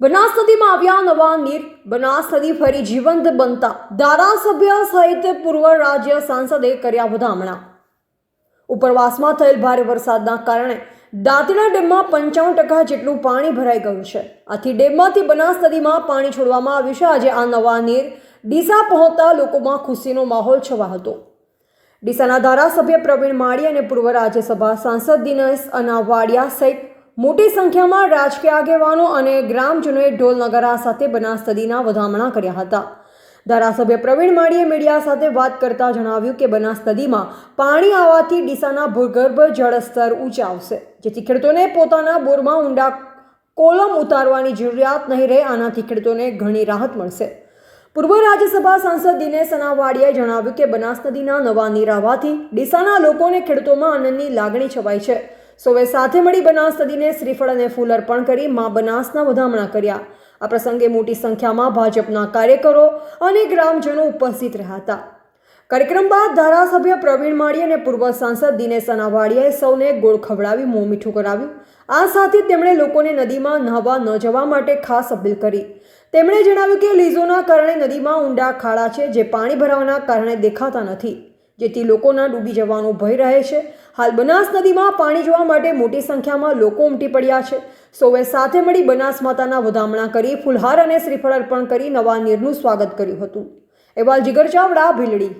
બનાસ નદીમાં આવ્યા નવા નીર. બનાસ નદી ફરી જીવંત બનતા ધારાસભ્ય સહિત પૂર્વ રાજ્ય સાંસદે કર્યા વધામણા. ઉપરવાસમાં થયેલ ભારે વરસાદના કારણે દાંતીના ડેમમાં પંચાવન ટકા જેટલું પાણી ભરાઈ ગયું છે. આથી ડેમમાંથી બનાસ નદીમાં પાણી છોડવામાં આવ્યું છે. આજે આ નવા નીર ડીસા પહોંચતા લોકોમાં ખુશીનો માહોલ છવા હતો. ડીસાના ધારાસભ્ય પ્રવીણ માળી અને પૂર્વ રાજ્યસભા સાંસદ દિનેશ અનાવાડિયા સહિત મોટી સંખ્યામાં રાજકીય આગેવાનો અને ગ્રામજનોએ ઢોલ નગારા સાથે બનાસ નદીના વધામણા કર્યા હતા. ધારાસભ્ય પ્રવીણ માળીએ મીડિયા સાથે વાત કરતા જણાવ્યું કે બનાસ નદીમાં પાણી આવવાથી ડીસાના ભૂગર્ભ જળસ્તર ઊંચા આવશે જેથી ખેડૂતોને પોતાના બોરમાં ઊંડા કોલમ ઉતારવાની જરૂરિયાત નહીં રહે, આનાથી ખેડૂતોને ઘણી રાહત મળશે. પૂર્વ રાજ્યસભા સાંસદ દિનેશ અનાવાડિયાએ જણાવ્યું કે બનાસ નદીના નવા નીર ડીસાના લોકોને ખેડૂતોમાં આનંદની લાગણી છવાઈ છે. સૌએ સાથે મળી બનાસ નદીને શ્રીફળ અને ફૂલ અર્પણ કરી મા બનાસના વધામણા કર્યા. આ પ્રસંગે મોટી સંખ્યામાં ભાજપના કાર્યકરો અને ગ્રામજનો ઉપસ્થિત રહ્યા હતા. કાર્યક્રમ બાદ ધારાસભ્ય પ્રવીણ માળી અને પૂર્વ સાંસદ દિનેશ અનાવાડિયાએ સૌને ગોળ ખવડાવી મોં મીઠું કરાવ્યું. આ સાથે તેમણે લોકોને નદીમાં નહાવા ન જવા માટે ખાસ અપીલ કરી. તેમણે જણાવ્યું કે લીઝોના કારણે નદીમાં ઊંડા ખાડા છે જે પાણી ભરાવાના કારણે દેખાતા નથી. જેથી લોકોના ડૂબી જવાનો ભય રહે છે. હાલ બનાસ નદીમાં પાણી જોવા માટે મોટી સંખ્યામાં લોકો ઉમટી પડ્યા છે. સૌએ સાથે મળી બનાસ માતાના વધામણા કરી ફુલહાર અને શ્રીફળ અર્પણ કરી નવા નીરનું સ્વાગત કર્યું હતું. એવા જીગર ચાવડા, ભીલડી.